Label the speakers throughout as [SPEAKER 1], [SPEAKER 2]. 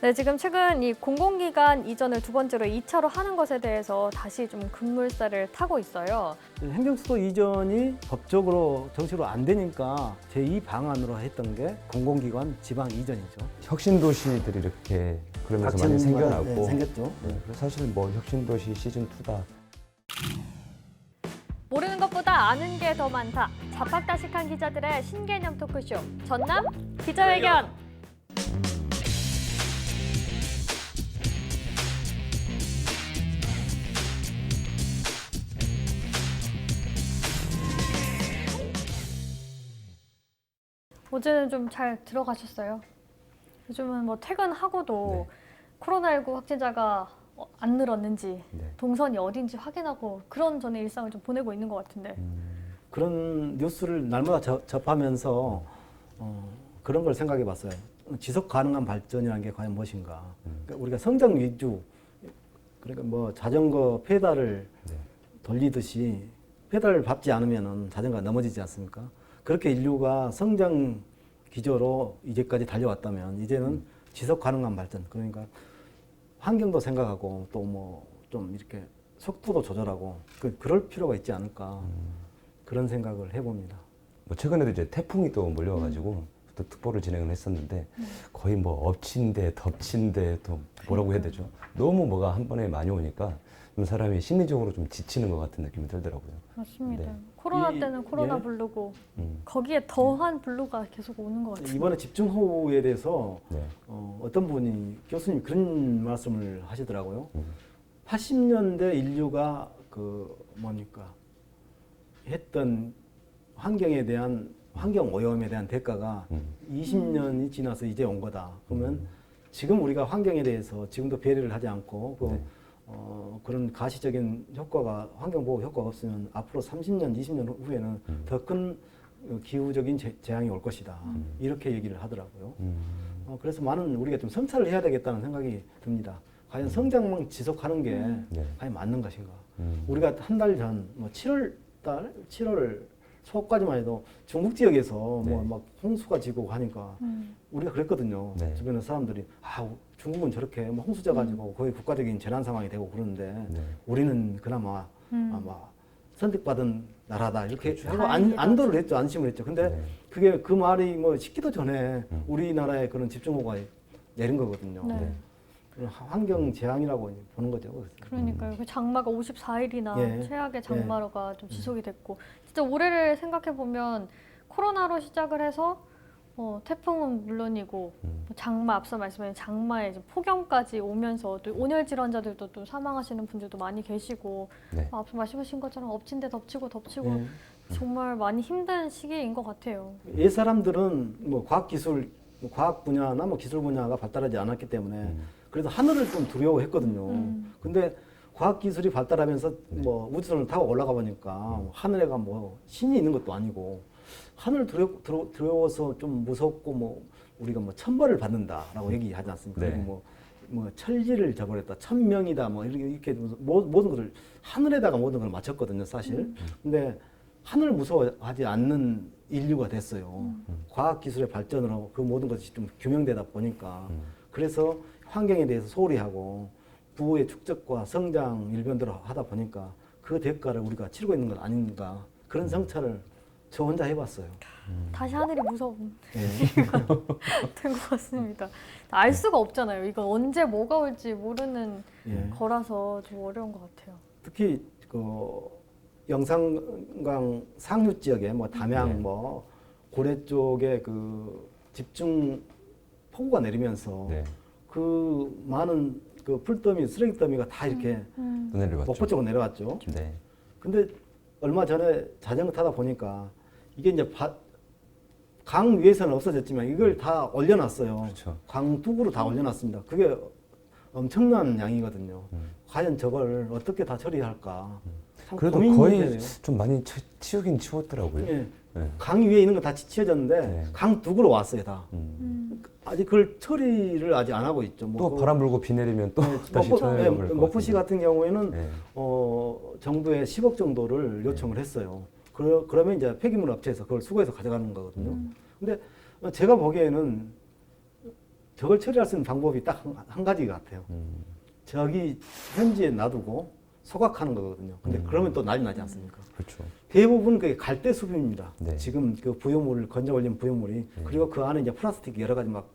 [SPEAKER 1] 네, 지금 최근 이 공공기관 이전을 두 번째로 2차로 하는 것에 대해서 다시 좀 급물살을 타고 있어요.
[SPEAKER 2] 행정수도 이전이 법적으로 정식으로 안 되니까 제2 방안으로 했던 게 공공기관 지방 이전이죠.
[SPEAKER 3] 혁신 도시들이 이렇게 그러면서 많이 생겨나고
[SPEAKER 2] 네, 생겼죠.
[SPEAKER 3] 네, 그래서 사실 뭐 혁신 도시 시즌 2다.
[SPEAKER 1] 모르는 것보다 아는 게 더 많다. 자팍다식한 기자들의 신개념 토크쇼 전남 기자회견. 어제는 좀 잘 들어가셨어요? 요즘은 뭐 퇴근하고도
[SPEAKER 3] 네.
[SPEAKER 1] 코로나19 확진자가 어, 안 늘었는지
[SPEAKER 3] 네.
[SPEAKER 1] 동선이 어딘지 확인하고 그런 저는 일상을 좀 보내고 있는 것 같은데
[SPEAKER 2] 그런 뉴스를 날마다 저- 접하면서 어, 그런 걸 생각해 봤어요. 지속 가능한 발전이라는 게 과연 무엇인가. 그러니까 우리가 성장 위주, 그러니까 뭐 자전거 페달을
[SPEAKER 3] 네.
[SPEAKER 2] 돌리듯이 페달을 밟지 않으면 자전거가 넘어지지 않습니까? 그렇게 인류가 성장 기조로 이제까지 달려왔다면 이제는 지속 가능한 발전, 그러니까 환경도 생각하고 또 뭐 좀 이렇게 속도도 조절하고 그, 그럴 필요가 있지 않을까 그런 생각을 해봅니다.
[SPEAKER 3] 뭐 최근에도 이제 태풍이 또 몰려와가지고 또 특보를 진행을 했었는데 거의 뭐 엎친데 덮친데 또 뭐라고 해야 되죠? 너무 뭐가 한 번에 많이 오니까 좀 사람이 심리적으로 좀 지치는 것 같은 느낌이 들더라고요.
[SPEAKER 1] 맞습니다.
[SPEAKER 3] 네.
[SPEAKER 1] 코로나
[SPEAKER 2] 이-
[SPEAKER 1] 때는 코로나
[SPEAKER 2] 예.
[SPEAKER 1] 블루고
[SPEAKER 3] 음,
[SPEAKER 1] 거기에 더한 블루가 계속 오는 것 같아요.
[SPEAKER 2] 이번에 집중호우에 대해서
[SPEAKER 3] 네.
[SPEAKER 2] 어, 어떤 분이 교수님 그런 말씀을 하시더라고요.
[SPEAKER 3] 음.
[SPEAKER 2] 80년대 인류가 그 뭡니까 했던 환경에 대한 환경 오염에 대한 대가가
[SPEAKER 3] 음.
[SPEAKER 2] 20년이 지나서 이제 온 거다. 그러면 지금 우리가 환경에 대해서 지금도 배려를 하지 않고 그,
[SPEAKER 3] 네.
[SPEAKER 2] 어, 그런 가시적인 효과가 환경 보호 효과가 없으면 앞으로 30년, 20년 후에는
[SPEAKER 3] 음.
[SPEAKER 2] 더큰 기후적인 재- 재앙이 올 것이다. 이렇게 얘기를 하더라고요.
[SPEAKER 3] 음.
[SPEAKER 2] 어, 그래서 많은 우리가 좀 성찰을 해야 되겠다는 생각이 듭니다. 과연 성장만 지속하는 게
[SPEAKER 3] 네.
[SPEAKER 2] 과연 맞는 것인가?
[SPEAKER 3] 음.
[SPEAKER 2] 우리가 한 달 전, 뭐 7월 달, 7월 초까지만 해도 중국 지역에서 뭐
[SPEAKER 3] 네.
[SPEAKER 2] 막 홍수가 지고 하니까
[SPEAKER 1] 음.
[SPEAKER 2] 우리가 그랬거든요.
[SPEAKER 3] 네.
[SPEAKER 2] 주변에 사람들이 아 중국은 저렇게 뭐 홍수자 가지고 거의 국가적인 재난 상황이 되고 그러는데
[SPEAKER 3] 네.
[SPEAKER 2] 우리는 그나마
[SPEAKER 1] 음.
[SPEAKER 2] 아마 선택받은 나라다 이렇게
[SPEAKER 3] 그렇죠.
[SPEAKER 2] 하고 안,
[SPEAKER 1] 다행이다.
[SPEAKER 2] 안도를 했죠 안심을 했죠. 근데
[SPEAKER 3] 네.
[SPEAKER 2] 그게 그 말이 뭐 식기도 전에
[SPEAKER 3] 음.
[SPEAKER 2] 우리나라에 그런 집중호우가 내린 거거든요.
[SPEAKER 1] 네.
[SPEAKER 3] 네.
[SPEAKER 2] 그런 환경 재앙이라고 보는 거죠. 그래서.
[SPEAKER 1] 그러니까요. 그 장마가 54일이나
[SPEAKER 2] 예.
[SPEAKER 1] 최악의 장마가 좀 지속이 됐고 진짜 올해를 생각해 보면 코로나로 시작을 해서 어, 태풍은 물론이고
[SPEAKER 3] 음.
[SPEAKER 1] 뭐 장마 앞서 말씀하신 장마에 이제 폭염까지 오면서 또 온열 질환자들도 또 사망하시는 분들도 많이 계시고
[SPEAKER 3] 네.
[SPEAKER 1] 앞서 말씀하신 것처럼 엎친 데 덮치고 덮치고
[SPEAKER 2] 예.
[SPEAKER 1] 정말 많이 힘든 시기인 것 같아요.
[SPEAKER 2] 옛 사람들은 뭐 과학 기술, 뭐 과학 분야나 뭐 기술 분야가 발달하지 않았기 때문에
[SPEAKER 3] 음.
[SPEAKER 2] 그래서 하늘을 좀 두려워했거든요.
[SPEAKER 1] 음.
[SPEAKER 2] 근데 과학 기술이 발달하면서
[SPEAKER 3] 네.
[SPEAKER 2] 뭐 우주선을 타고 올라가 보니까 하늘에가 뭐 신이 있는 것도 아니고 하늘 두려, 두려, 두려워서 좀 무섭고 뭐 우리가 뭐 천벌을 받는다라고 얘기하지 않습니까?
[SPEAKER 3] 네.
[SPEAKER 2] 뭐, 뭐 철지를 저버렸다, 천명이다, 뭐 이렇게, 이렇게 모- 모든 것을 하늘에다가 모든 걸 맞췄거든요, 사실. 근데 하늘 무서워하지 않는 인류가 됐어요. 과학 기술의 발전으로 그 모든 것이 좀 규명되다 보니까
[SPEAKER 3] 음.
[SPEAKER 2] 그래서 환경에 대해서 소홀히 하고 부의 축적과 성장 일변도로 하다 보니까 그 대가를 우리가 치르고 있는 건 아닌가 그런 성찰을 저 혼자 해봤어요.
[SPEAKER 1] 다시 하늘이 무서운
[SPEAKER 2] 예.
[SPEAKER 1] 된것 같습니다. 알 수가 없잖아요. 이거 언제 뭐가 올지 모르는
[SPEAKER 2] 예.
[SPEAKER 1] 거라서 좀 어려운 것 같아요.
[SPEAKER 2] 특히 그 영산강 상류 지역에 뭐 담양
[SPEAKER 3] 네.
[SPEAKER 2] 뭐 고래 쪽에 그 집중 폭우가 내리면서
[SPEAKER 3] 네.
[SPEAKER 2] 그 많은 그 풀더미 쓰레기 더미가 다 이렇게
[SPEAKER 1] 음.
[SPEAKER 3] 또 내려갔죠.
[SPEAKER 2] 목포 쪽으로 내려왔죠.
[SPEAKER 3] 네.
[SPEAKER 2] 근데 얼마 전에 자전거 타다 보니까 이게 이제 바- 강 위에서는 없어졌지만 이걸 다 올려놨어요.
[SPEAKER 3] 그렇죠.
[SPEAKER 2] 강둑으로 다 올려놨습니다. 그게 엄청난 양이거든요.
[SPEAKER 3] 음.
[SPEAKER 2] 과연 저걸 어떻게 다 처리할까? 참
[SPEAKER 3] 그래도 거의
[SPEAKER 2] 되네요.
[SPEAKER 3] 좀 많이 치, 치우긴 치웠더라고요.
[SPEAKER 2] 예.
[SPEAKER 3] 네.
[SPEAKER 2] 강 위에 있는 거 다 치워졌는데
[SPEAKER 3] 네.
[SPEAKER 2] 강 둑으로 왔어요 다.
[SPEAKER 3] 음.
[SPEAKER 1] 음.
[SPEAKER 2] 아직 그걸 처리를 아직 안 하고 있죠. 뭐
[SPEAKER 3] 또
[SPEAKER 2] 그-
[SPEAKER 3] 바람 불고 비 내리면 또
[SPEAKER 2] 네,
[SPEAKER 3] 다시 쳐내려
[SPEAKER 2] 네,
[SPEAKER 3] 버릴 것
[SPEAKER 2] 목포시
[SPEAKER 3] 같은데.
[SPEAKER 2] 같은 경우에는
[SPEAKER 3] 네.
[SPEAKER 2] 어, 정부에 10억 정도를 요청을 했어요. 그러, 그러면 이제 폐기물 업체에서 그걸 수거해서 가져가는 거거든요. 근데 제가 보기에는 저걸 처리할 수 있는 방법이 딱 한 가지 같아요.
[SPEAKER 3] 음.
[SPEAKER 2] 저기 현지에 놔두고 소각하는 거거든요. 근데
[SPEAKER 3] 음.
[SPEAKER 2] 그러면 또 난리 나지 않습니까?
[SPEAKER 3] 그렇죠.
[SPEAKER 2] 대부분 그게 갈대 수분입니다.
[SPEAKER 3] 네.
[SPEAKER 2] 지금 그 부유물 건져 올린 부유물이
[SPEAKER 3] 네.
[SPEAKER 2] 그리고 그 안에 이제 플라스틱 여러 가지 막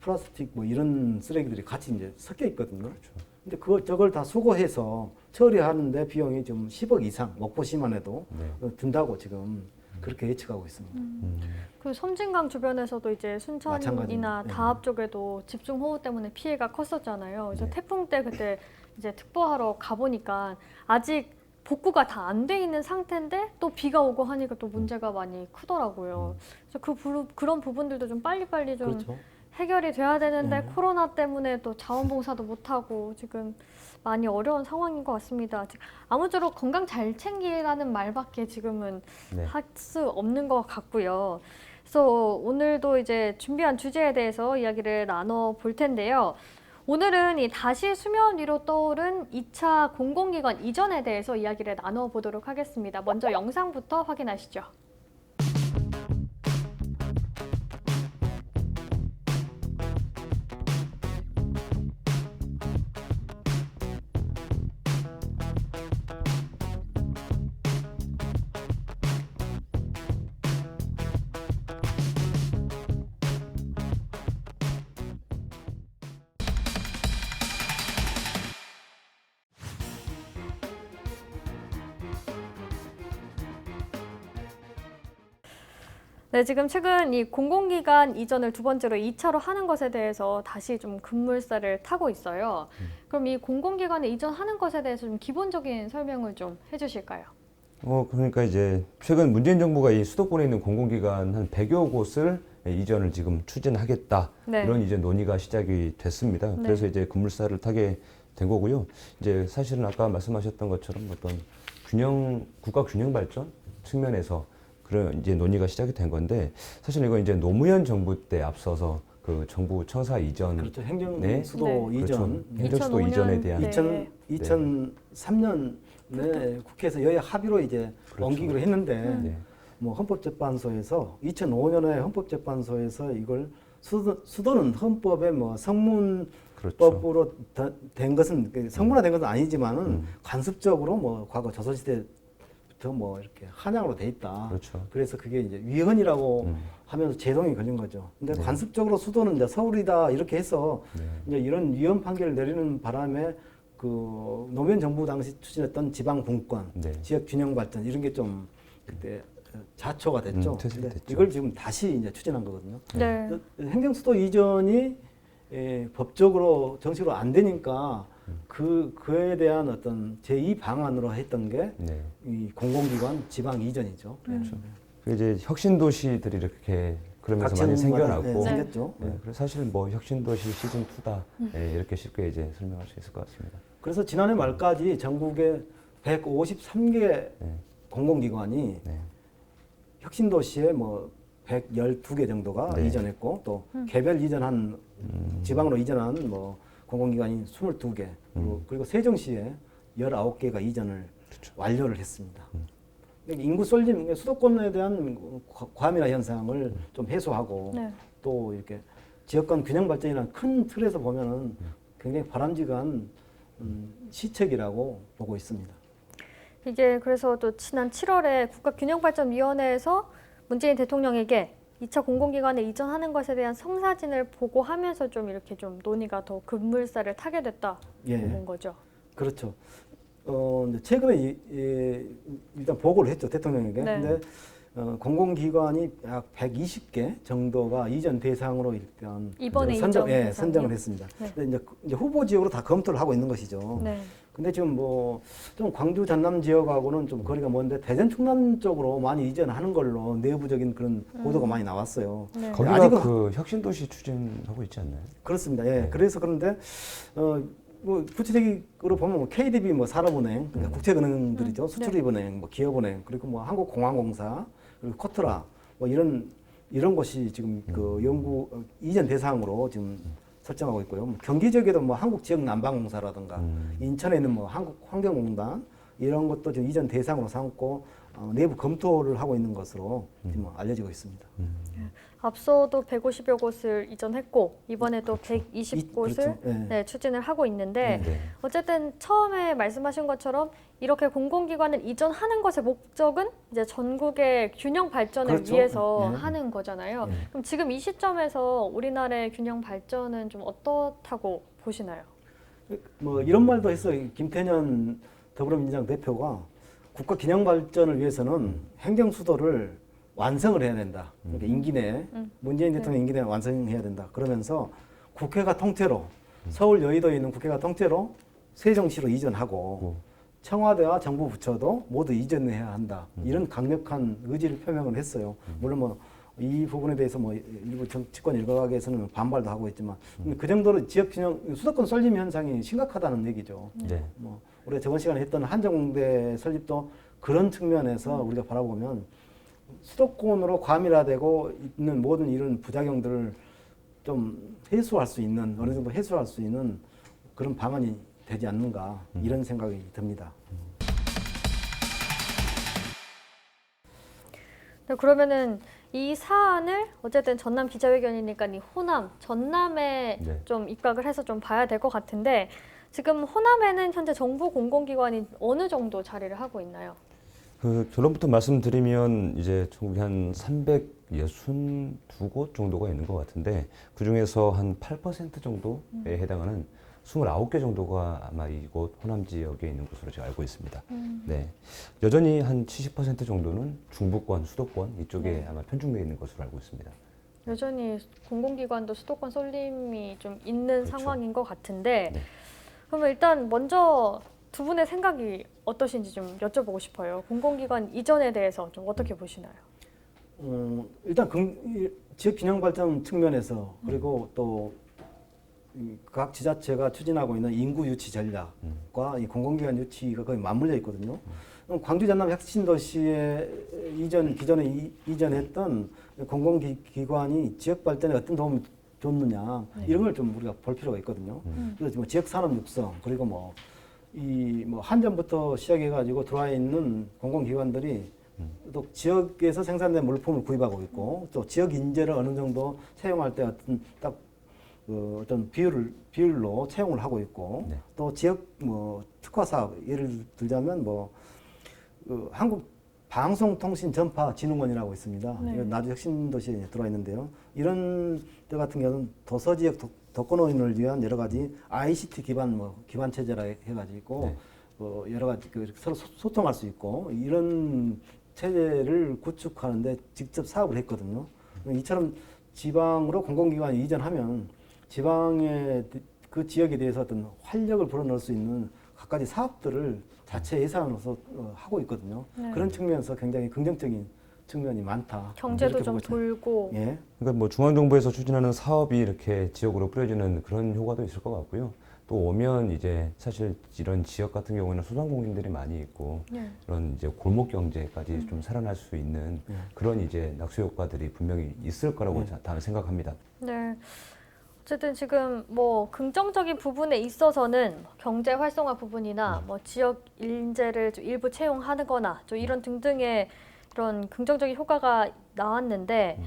[SPEAKER 2] 플라스틱 뭐 이런 쓰레기들이 같이 이제 섞여 있거든요.
[SPEAKER 3] 그렇죠.
[SPEAKER 2] 근데 그걸 저걸 다 수거해서 처리하는데 비용이 좀 10억 이상 먹고시만 해도
[SPEAKER 3] 네.
[SPEAKER 2] 어, 든다고 지금 그렇게 예측하고 있습니다.
[SPEAKER 3] 음.
[SPEAKER 1] 그 섬진강 주변에서도 이제 순천이나
[SPEAKER 2] 마찬가지입니다. 네.
[SPEAKER 1] 다합 쪽에도 집중 호우 때문에 피해가 컸었잖아요. 그래서
[SPEAKER 3] 네.
[SPEAKER 1] 태풍 때 그때 이제 특보하러 가보니까 아직 복구가 다 안 돼 있는 상태인데 또 비가 오고 하니까 또 문제가 많이 크더라고요. 그래서 그 부, 그런 부분들도 좀 빨리빨리 좀
[SPEAKER 2] 그렇죠.
[SPEAKER 1] 해결이 돼야 되는데
[SPEAKER 2] 네.
[SPEAKER 1] 코로나 때문에 또 자원봉사도 못하고 지금 많이 어려운 상황인 것 같습니다. 지- 아무쪼록 건강 잘 챙기라는 말밖에 지금은
[SPEAKER 3] 네.
[SPEAKER 1] 할수 없는 것 같고요. 그래서 오늘도 이제 준비한 주제에 대해서 이야기를 나눠 볼 텐데요. 오늘은 이 다시 수면 위로 떠오른 2차 공공기관 이전에 대해서 이야기를 나눠 보도록 하겠습니다. 먼저 영상부터 확인하시죠. 네, 지금 최근 이 공공기관 이전을 두 번째로 2차로 하는 것에 대해서 다시 좀 급물살을 타고 있어요. 그럼 이 공공기관에 이전하는 것에 대해서 좀 기본적인 설명을 좀 해주실까요?
[SPEAKER 3] 어 그러니까 이제 최근 문재인 정부가 이 수도권에 있는 공공기관 한 100여 곳을 이전을 지금 추진하겠다
[SPEAKER 1] 네.
[SPEAKER 3] 이런 이제 논의가 시작이 됐습니다.
[SPEAKER 1] 네.
[SPEAKER 3] 그래서 이제 급물살을 타게 된 거고요. 이제 사실은 아까 말씀하셨던 것처럼 어떤 균형 국가 균형 발전 측면에서 그런 이제 논의가 시작이 된 건데 사실 이거 이제 노무현 정부 때 앞서서 그 정부 청사 이전
[SPEAKER 2] 그렇죠. 행정
[SPEAKER 3] 네.
[SPEAKER 2] 수도
[SPEAKER 1] 네.
[SPEAKER 2] 이전
[SPEAKER 3] 그렇죠. 행정 수도
[SPEAKER 1] 2005년
[SPEAKER 3] 이전에 대한
[SPEAKER 1] 네.
[SPEAKER 2] 2000, 2003년에 국회에서 여야 합의로 이제
[SPEAKER 3] 그렇죠.
[SPEAKER 2] 옮기기로 했는데
[SPEAKER 3] 네.
[SPEAKER 2] 뭐 헌법재판소에서 2005년에 헌법재판소에서 이걸 수도, 수도는 헌법에 뭐 성문 법으로
[SPEAKER 3] 그렇죠.
[SPEAKER 2] 다- 된 것은 그 성문화된 것은 아니지만은
[SPEAKER 3] 음.
[SPEAKER 2] 관습적으로 뭐 과거 조선시대 부터 뭐 이렇게 한양으로 돼 있다.
[SPEAKER 3] 그렇죠.
[SPEAKER 2] 그래서 그게 이제 위헌이라고
[SPEAKER 3] 음.
[SPEAKER 2] 하면서 제동이 걸린 거죠. 근데
[SPEAKER 3] 네.
[SPEAKER 2] 관습적으로 수도는 이제 서울이다 이렇게 해서
[SPEAKER 3] 네.
[SPEAKER 2] 이제 이런 위헌 판결을 내리는 바람에 그 노무현 정부 당시 추진했던 지방 분권,
[SPEAKER 3] 네.
[SPEAKER 2] 지역 균형 발전 이런 게 좀 그때 자초가 됐죠.
[SPEAKER 3] 음, 퇴색이
[SPEAKER 2] 근데
[SPEAKER 3] 됐죠.
[SPEAKER 2] 이걸 지금 다시 이제 추진한 거거든요.
[SPEAKER 1] 네.
[SPEAKER 2] 행정수도 이전이 에, 법적으로 정식으로 안 되니까
[SPEAKER 3] 음.
[SPEAKER 2] 그 그에 대한 어떤 제2 방안으로 했던 게이
[SPEAKER 3] 네.
[SPEAKER 2] 공공기관 지방 이전이죠.
[SPEAKER 3] 그렇죠. 그 이제 혁신 도시들이 이렇게 그러면서
[SPEAKER 2] 각
[SPEAKER 3] 많이 생겨났고
[SPEAKER 2] 네, 생겼죠.
[SPEAKER 3] 네, 그래서 사실 뭐 혁신 도시 시즌 2다 네, 이렇게 쉽게 이제 설명할 수 있을 것 같습니다.
[SPEAKER 2] 그래서 지난해 말까지 전국에 153개
[SPEAKER 3] 네,
[SPEAKER 2] 공공기관이
[SPEAKER 3] 네,
[SPEAKER 2] 혁신도시에 뭐 112개 정도가
[SPEAKER 3] 네.
[SPEAKER 2] 이전했고 또 개별 이전한
[SPEAKER 3] 음,
[SPEAKER 2] 지방으로 이전한 뭐 공공기관이 22개 그리고,
[SPEAKER 3] 음.
[SPEAKER 2] 그리고 세종시에 19개가 이전을
[SPEAKER 3] 그렇죠.
[SPEAKER 2] 완료를 했습니다.
[SPEAKER 3] 음.
[SPEAKER 2] 인구 쏠림, 수도권에 대한 과- 과밀화 현상을
[SPEAKER 3] 음.
[SPEAKER 2] 좀 해소하고
[SPEAKER 1] 네.
[SPEAKER 2] 또 이렇게 지역 간 균형 발전이라는 큰 틀에서 보면은
[SPEAKER 3] 음.
[SPEAKER 2] 굉장히 바람직한 음, 시책이라고 보고 있습니다.
[SPEAKER 1] 이게 그래서 또 지난 7월에 국가균형발전위원회에서 문재인 대통령에게 2차 공공기관에 이전하는 것에 대한 성사진을 보고하면서 좀 이렇게 좀 논의가 더 급물살을 타게 됐다
[SPEAKER 2] 예.
[SPEAKER 1] 본 거죠.
[SPEAKER 2] 그렇죠. 어, 최근에 이, 이, 일단 보고를 했죠 대통령에게.
[SPEAKER 1] 네.
[SPEAKER 2] 근데 어, 공공기관이 약 120개 정도가 이전 대상으로 일단
[SPEAKER 1] 이번에
[SPEAKER 2] 선정,
[SPEAKER 1] 이전
[SPEAKER 2] 예,
[SPEAKER 1] 대상이요?
[SPEAKER 2] 선정을 했습니다.
[SPEAKER 1] 네.
[SPEAKER 2] 근데 이제, 이제 후보 지역으로 다 검토를 하고 있는 것이죠.
[SPEAKER 1] 네.
[SPEAKER 2] 근데 지금 뭐 좀 광주 전남 지역하고는 좀 거리가 먼데 대전 충남 쪽으로 많이 이전하는 걸로 내부적인 그런 보도가 많이 나왔어요.
[SPEAKER 1] 네.
[SPEAKER 3] 거기가
[SPEAKER 2] 아직은-
[SPEAKER 3] 그 혁신 도시 추진하고 있지 않나요?
[SPEAKER 2] 그렇습니다. 예.
[SPEAKER 3] 네.
[SPEAKER 2] 그래서 그런데 어, 뭐 구체적으로 보면 뭐 KDB, 뭐 산업은행, 그러니까
[SPEAKER 3] 음.
[SPEAKER 2] 국책은행들이죠.
[SPEAKER 1] 음,
[SPEAKER 2] 수출입은행, 뭐 기업은행, 그리고 뭐 한국공항공사, 그리고 코트라, 뭐 이런 이런 곳이 지금 그 연구 어, 이전 대상으로 지금 설정하고 있고요. 뭐 경기 지역에도 뭐 한국 지역 난방공사라든가
[SPEAKER 3] 음.
[SPEAKER 2] 인천에 있는 뭐 한국 환경공단 이런 것도 지금 이전 대상으로 삼고 어, 내부 검토를 하고 있는 것으로 지금 알려지고 있습니다.
[SPEAKER 1] 앞서도 150여 곳을 이전했고 이번에 또
[SPEAKER 2] 그렇죠.
[SPEAKER 1] 120곳을
[SPEAKER 2] 그렇죠. 예.
[SPEAKER 1] 네, 추진을 하고 있는데
[SPEAKER 3] 네.
[SPEAKER 1] 어쨌든 처음에 말씀하신 것처럼 이렇게 공공기관을 이전하는 것의 목적은 이제 전국의 균형 발전을
[SPEAKER 2] 그렇죠.
[SPEAKER 1] 위해서
[SPEAKER 2] 네.
[SPEAKER 1] 하는 거잖아요.
[SPEAKER 3] 네.
[SPEAKER 1] 그럼 지금 이 시점에서 우리나라의 균형 발전은 좀 어떻다고 보시나요?
[SPEAKER 2] 뭐 이런 말도 했어요. 김태년 더불어민주당 대표가 국가 균형 발전을 위해서는 행정 수도를 완성을 해야 된다. 그러니까 임기 내에
[SPEAKER 1] 음.
[SPEAKER 2] 문재인 대통령 임기 내에 완성해야 된다. 그러면서 국회가 통째로 서울 여의도에 있는 국회가 통째로 세종시로 이전하고 청와대와 정부 부처도 모두 이전해야 한다. 이런 강력한 의지를 표명을 했어요. 물론 뭐 이 부분에 대해서 뭐 일부 정치권 일각에서는 반발도 하고 있지만 그 정도로 지역 균형 수도권 쏠림 현상이 심각하다는 얘기죠.
[SPEAKER 3] 네.
[SPEAKER 2] 뭐 우리가 저번 시간에 했던 한정대 설립도 그런 측면에서 우리가 바라보면 수도권으로 과밀화되고 있는 모든 이런 부작용들을 좀 해소할 수 있는 어느 정도 해소할 수 있는 그런 방안이 되지 않는가 이런 생각이 듭니다.
[SPEAKER 1] 네, 그러면은 이 사안을 어쨌든 전남 기자회견이니까 이 호남, 전남에
[SPEAKER 3] 네.
[SPEAKER 1] 좀 입각을 해서 좀 봐야 될 것 같은데 지금 호남에는 현재 정부 공공기관이 어느 정도 자리를 하고 있나요?
[SPEAKER 3] 그 결론부터 말씀드리면 이제 전국에 한 362곳 정도가 있는 것 같은데 그 중에서 한 8% 정도에 해당하는 29개 정도가 아마 이곳 호남 지역에 있는 것으로 제가 알고 있습니다. 네. 여전히 한 70% 정도는 중부권, 수도권 이쪽에
[SPEAKER 1] 네.
[SPEAKER 3] 아마 편중되어 있는 것으로 알고 있습니다.
[SPEAKER 1] 여전히 공공기관도 수도권 쏠림이 좀 있는
[SPEAKER 3] 그렇죠.
[SPEAKER 1] 상황인 것 같은데
[SPEAKER 3] 네.
[SPEAKER 1] 그러면 일단 먼저 두 분의 생각이 어떠신지 좀 여쭤보고 싶어요. 공공기관 이전에 대해서 좀 어떻게 보시나요?
[SPEAKER 2] 어, 일단 금- 이 지역 균형 발전 측면에서 그리고 또 각 지자체가 추진하고 있는 인구 유치 전략과 이 공공기관 유치가 거의 맞물려 있거든요. 그럼 광주 전남 혁신 도시에 이전 기존에 이, 이전했던 공공기관이 지역 발전에 어떤 도움을 줬느냐 이런 걸 좀 우리가 볼 필요가 있거든요. 그래서 뭐 지역 산업 육성 그리고 뭐 이 뭐 한전부터 시작해가지고 들어와 있는 공공기관들이 또 지역에서 생산된 물품을 구입하고 있고 또 지역 인재를 어느 정도 채용할 때 어떤 딱 그 어떤 비율을 비율로 채용을 하고 있고
[SPEAKER 3] 네.
[SPEAKER 2] 또 지역 뭐 특화 사업 예를 들자면 뭐 그 한국 방송통신전파진흥원이라고 있습니다.
[SPEAKER 1] 네.
[SPEAKER 2] 나주 혁신도시에 들어와 있는데요. 이런 데 같은 경우는 도서 지역 도- 독거노인을 위한 여러 가지 ICT 기반 뭐 기반 체제라 해가지고
[SPEAKER 3] 네.
[SPEAKER 2] 어, 여러 가지 그 서로 소- 소통할 수 있고 이런 체제를 구축하는데 직접 사업을 했거든요. 이처럼 지방으로 공공기관이 이전하면 지방의 그 지역에 대해서 어떤 활력을 불어넣을 수 있는 갖가지 사업들을 자체 예산으로서 어, 하고 있거든요.
[SPEAKER 1] 네.
[SPEAKER 2] 그런 측면에서 굉장히 긍정적인 측면이 많다.
[SPEAKER 1] 경제도 좀. 돌고
[SPEAKER 2] 예.
[SPEAKER 3] 그러니까 뭐 중앙정부에서 추진하는 사업이 이렇게 지역으로 뿌려지는 그런 효과도 있을 것 같고요. 또 오면 이제 사실 이런 지역 같은 경우에는 소상공인들이 많이 있고
[SPEAKER 1] 네.
[SPEAKER 3] 이런 이제 골목 경제까지 좀 살아날 수 있는
[SPEAKER 2] 네.
[SPEAKER 3] 그런 이제 낙수 효과들이 분명히 있을 거라고
[SPEAKER 2] 네.
[SPEAKER 3] 자- 다음 생각합니다.
[SPEAKER 1] 네. 어쨌든 지금 뭐 긍정적인 부분에 있어서는 경제 활성화 부분이나
[SPEAKER 3] 네.
[SPEAKER 1] 뭐 지역 인재를 좀 일부 채용하거나 좀 이런 등등의 이런 긍정적인 효과가 나왔는데
[SPEAKER 3] 음.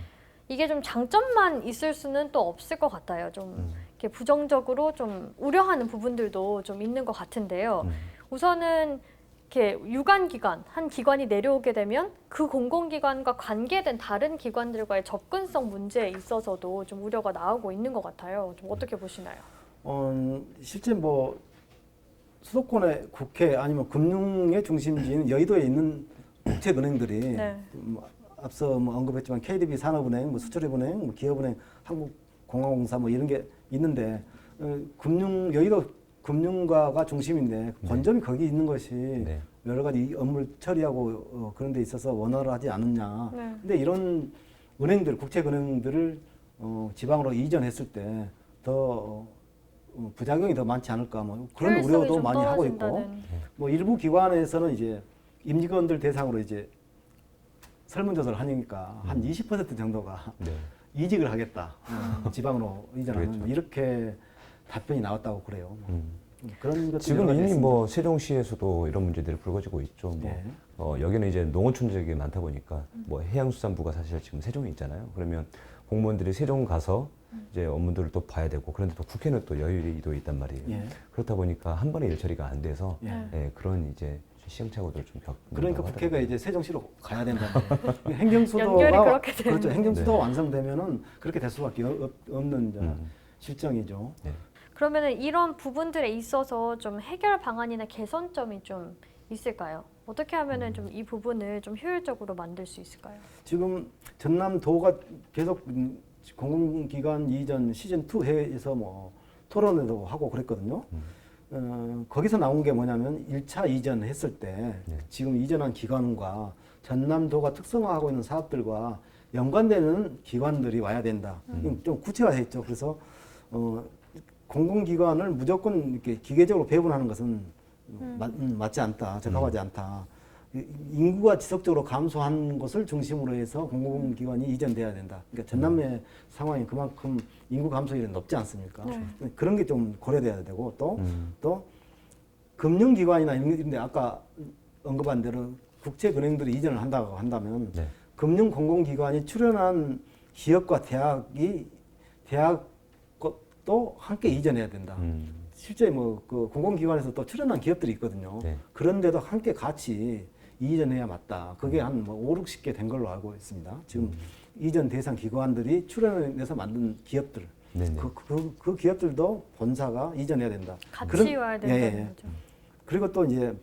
[SPEAKER 1] 이게 좀 장점만 있을 수는 또 없을 것 같아요. 좀
[SPEAKER 3] 음.
[SPEAKER 1] 이렇게 부정적으로 좀 우려하는 부분들도 좀 있는 것 같은데요.
[SPEAKER 3] 음.
[SPEAKER 1] 우선은 이렇게 유관 기관 한 기관이 내려오게 되면 그 공공기관과 관계된 다른 기관들과의 접근성 문제에 있어서도 좀 우려가 나오고 있는 것 같아요. 좀 어떻게 보시나요?
[SPEAKER 2] 어, 실제 뭐 수도권의 국회 아니면 금융의 중심지인 여의도에 있는 국책은행들이
[SPEAKER 1] 네.
[SPEAKER 2] 뭐 앞서 뭐 언급했지만 KDB 산업은행, 뭐 수출입은행, 뭐 기업은행, 한국공항공사 뭐 이런 게 있는데 어, 금융 여의도 금융가가 중심인데 본점이 거기 있는 것이
[SPEAKER 3] 네.
[SPEAKER 2] 여러 가지 업무를 처리하고 어, 그런 데 있어서 원활하지 않느냐.
[SPEAKER 1] 네.
[SPEAKER 2] 근데 이런 은행들, 국책은행들을 어, 지방으로 이전했을 때더 어, 부작용이 더 많지 않을까 뭐 그런 우려도
[SPEAKER 1] 좀
[SPEAKER 2] 많이 하고 있고
[SPEAKER 1] 떨어진다는.
[SPEAKER 2] 뭐 일부 기관에서는 이제 임직원들 대상으로 이제 설문조사를 하니까 한 20% 정도가
[SPEAKER 3] 네.
[SPEAKER 2] 이직을 하겠다 어, 지방으로 이전하는
[SPEAKER 3] 그렇죠.
[SPEAKER 2] 이렇게 답변이 나왔다고 그래요.
[SPEAKER 3] 음.
[SPEAKER 2] 그런 것들이
[SPEAKER 3] 지금 이미
[SPEAKER 2] 있습니다.
[SPEAKER 3] 뭐 세종시에서도 이런 문제들이 불거지고 있죠. 뭐
[SPEAKER 2] 예.
[SPEAKER 3] 어, 여기는 이제 농어촌 지역이 많다 보니까 뭐 해양수산부가 사실 지금 세종에 있잖아요. 그러면 공무원들이 세종 가서 이제 업무들을 또 봐야 되고 그런데 또 국회는 또 여유도 있단 말이에요.
[SPEAKER 2] 예.
[SPEAKER 3] 그렇다 보니까 한 번에 일 처리가 안 돼서
[SPEAKER 2] 예.
[SPEAKER 3] 예, 그런 이제 시행착오들 좀 겪는
[SPEAKER 2] 그러니까 국회가
[SPEAKER 3] 하더라고요.
[SPEAKER 2] 이제 세종시로 가야 된다. 행정수도가
[SPEAKER 1] 연결이 그렇게 되는
[SPEAKER 2] 그렇죠. 행정수도
[SPEAKER 3] 네.
[SPEAKER 2] 가 완성되면은 그렇게 될 수밖에 없- 없는
[SPEAKER 3] 음.
[SPEAKER 2] 실정이죠.
[SPEAKER 3] 네.
[SPEAKER 1] 그러면은 이런 부분들에 있어서 좀 해결 방안이나 개선점이 좀 있을까요? 어떻게 하면은 좀 이 부분을 좀 효율적으로 만들 수 있을까요?
[SPEAKER 2] 지금 전남도가 계속 음, 공공기관 이전 시즌 2 회에서 뭐 토론회도 하고 그랬거든요.
[SPEAKER 3] 음.
[SPEAKER 2] 어, 거기서 나온 게 뭐냐면 1차 이전했을 때
[SPEAKER 3] 네.
[SPEAKER 2] 지금 이전한 기관과 전남도가 특성화하고 있는 사업들과 연관되는 기관들이 와야 된다.
[SPEAKER 3] 음.
[SPEAKER 2] 좀 구체화돼 있죠. 그래서 어, 공공기관을 무조건 이렇게 기계적으로 배분하는 것은 맞, 음, 맞지 않다. 적합하지 않다. 이- 인구가 지속적으로 감소한 것을 중심으로 해서 공공기관이 이전돼야 된다. 그러니까 전남의 상황이 그만큼 인구 감소율이 높지 않습니까?
[SPEAKER 1] 네.
[SPEAKER 2] 그런 게 좀 고려돼야 되고 또
[SPEAKER 3] 음.
[SPEAKER 2] 또 금융기관이나 이런 데 아까 언급한 대로 국책은행들이 이전을 한다고 한다면
[SPEAKER 3] 네.
[SPEAKER 2] 금융 공공기관이 출연한 기업과 대학이 대학도 함께 이전해야 된다.
[SPEAKER 3] 음.
[SPEAKER 2] 실제 뭐 그 공공기관에서 또 출연한 기업들이 있거든요.
[SPEAKER 3] 네.
[SPEAKER 2] 그런데도 함께 같이 이전해야 맞다. 그게 한뭐 5, 60개 된 걸로 알고 있습니다. 지금 이전 대상 기관들이 출연해서 만든 기업들. 그, 그, 그 기업들도 본사가 이전해야 된다.
[SPEAKER 1] 같이
[SPEAKER 2] 그런-
[SPEAKER 1] 와야
[SPEAKER 2] 예,
[SPEAKER 1] 된다는
[SPEAKER 2] 예.
[SPEAKER 1] 거죠.
[SPEAKER 2] 그리고 또 이제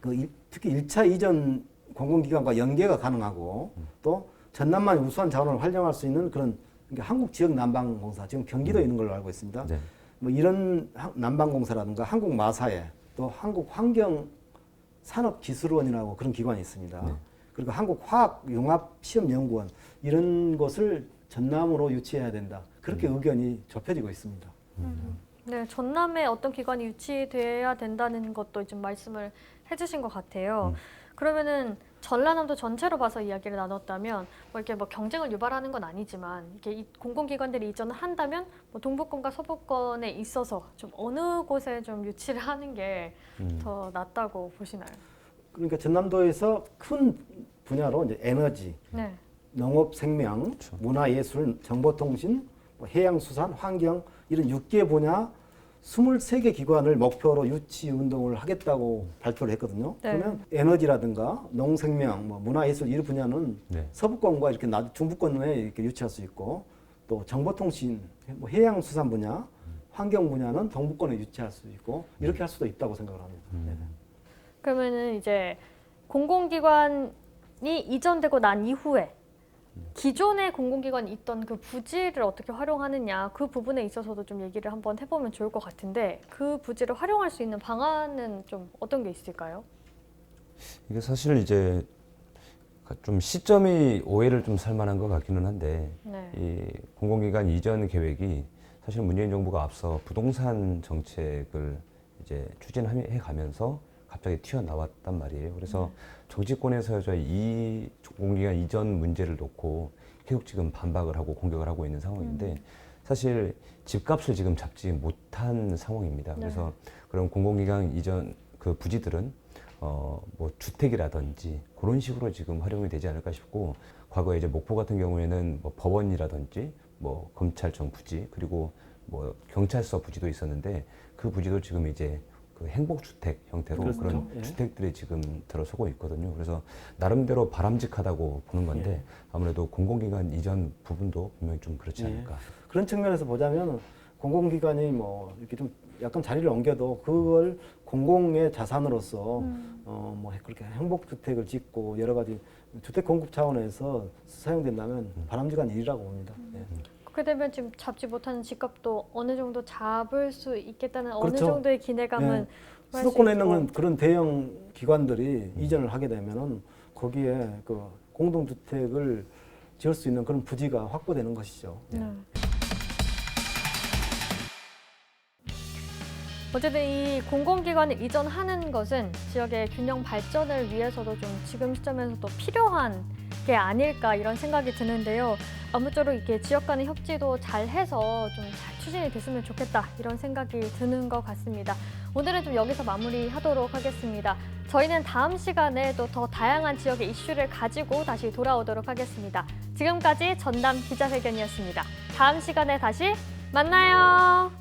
[SPEAKER 2] 그 일- 특히 1차 이전 공공기관과 연계가 가능하고 또 전남만의 우수한 자원을 활용할 수 있는 그런 그러니까 한국 지역 난방공사 지금 경기도에 있는 걸로 알고 있습니다.
[SPEAKER 3] 네.
[SPEAKER 2] 뭐 이런 하- 난방공사라든가 한국 마사회 또 한국 환경 산업기술원이라고 그런 기관이 있습니다.
[SPEAKER 3] 네.
[SPEAKER 2] 그리고 한국 화학 융합 시험 연구원 이런 것을 전남으로 유치해야 된다. 그렇게
[SPEAKER 3] 음.
[SPEAKER 2] 의견이 좁혀지고 있습니다.
[SPEAKER 1] 네, 전남에 어떤 기관이 유치돼야 된다는 것도 지금 말씀을 해주신 것 같아요.
[SPEAKER 3] 음.
[SPEAKER 1] 그러면은 전라남도 전체로 봐서 이야기를 나눴다면 뭐 이렇게 뭐 경쟁을 유발하는 건 아니지만 이렇게 이 공공기관들이 이전을 한다면 뭐 동북권과 서북권에 있어서 좀 어느 곳에 좀 유치를 하는 게더
[SPEAKER 3] 음.
[SPEAKER 1] 낫다고 보시나요?
[SPEAKER 2] 그러니까 전남도에서 큰 분야로 이제 에너지,
[SPEAKER 1] 네,
[SPEAKER 2] 농업 생명,
[SPEAKER 3] 그렇죠.
[SPEAKER 2] 문화 예술, 정보통신, 뭐 해양수산, 환경 이런 6개 분야 23개 기관을 목표로 유치 운동을 하겠다고 발표를 했거든요.
[SPEAKER 1] 네.
[SPEAKER 2] 그러면 에너지라든가 농생명, 뭐 문화예술 이런 분야는
[SPEAKER 3] 네.
[SPEAKER 2] 서부권과 이렇게 나- 중부권에 이렇게 유치할 수 있고 또 정보통신, 뭐 해양수산 분야, 환경 분야는 동부권에 유치할 수 있고 이렇게 할 수도 있다고 생각을 합니다. 네.
[SPEAKER 1] 그러면은 이제 공공기관이 이전되고 난 이후에 기존의 공공기관이 있던 그 부지를 어떻게 활용하느냐 그 부분에 있어서도 좀 얘기를 한번 해보면 좋을 것 같은데 그 부지를 활용할 수 있는 방안은 좀 어떤 게 있을까요?
[SPEAKER 3] 이게 사실 이제 좀 시점이 오해를 좀 살만한 것 같기는 한데
[SPEAKER 1] 네.
[SPEAKER 3] 이 공공기관 이전 계획이 사실 문재인 정부가 앞서 부동산 정책을 이제 추진해 가면서 갑자기 튀어나왔단 말이에요. 그래서 정치권에서 이 공공기관 이전 문제를 놓고 계속 지금 반박을 하고 공격을 하고 있는 상황인데 사실 집값을 지금 잡지 못한 상황입니다.
[SPEAKER 1] 네.
[SPEAKER 3] 그래서 그런 공공기관 이전 그 부지들은 어, 뭐 주택이라든지 그런 식으로 지금 활용이 되지 않을까 싶고 과거에 이제 목포 같은 경우에는 뭐 법원이라든지 뭐 검찰청 부지 그리고 뭐 경찰서 부지도 있었는데 그 부지도 지금 이제 그 행복주택 형태로
[SPEAKER 2] 그렇죠.
[SPEAKER 3] 그런
[SPEAKER 2] 예.
[SPEAKER 3] 주택들이 지금 들어서고 있거든요. 그래서 나름대로 바람직하다고 보는 건데
[SPEAKER 2] 예.
[SPEAKER 3] 아무래도 공공기관 이전 부분도 분명히 좀 그렇지
[SPEAKER 2] 예.
[SPEAKER 3] 않을까.
[SPEAKER 2] 그런 측면에서 보자면 공공기관이 뭐 이렇게 좀 약간 자리를 옮겨도 그걸 공공의 자산으로서
[SPEAKER 1] 음.
[SPEAKER 2] 어뭐 그렇게 행복주택을 짓고 여러 가지 주택 공급 차원에서 사용된다면 바람직한 일이라고 봅니다. 예.
[SPEAKER 1] 그렇게 되면 지금 잡지 못하는 집값도 어느 정도 잡을 수 있겠다는 어느
[SPEAKER 2] 그렇죠.
[SPEAKER 1] 정도의 기대감은 할수
[SPEAKER 2] 수도권에 있는. 건 그런 대형 기관들이 이전을 하게 되면은 거기에 그 공동주택을 지을 수 있는 그런 부지가 확보되는 것이죠.
[SPEAKER 1] 네. 어쨌든 이 공공기관을 이전하는 것은 지역의 균형 발전을 위해서도 좀 지금 시점에서도 필요한 게 아닐까 이런 생각이 드는데요. 아무쪼록 이렇게 지역 간의 협지도 잘 해서 좀 잘 추진이 됐으면 좋겠다 이런 생각이 드는 것 같습니다. 오늘은 좀 여기서 마무리하도록 하겠습니다. 저희는 다음 시간에 또 더 다양한 지역의 이슈를 가지고 다시 돌아오도록 하겠습니다. 지금까지 전담 기자회견이었습니다. 다음 시간에 다시 만나요.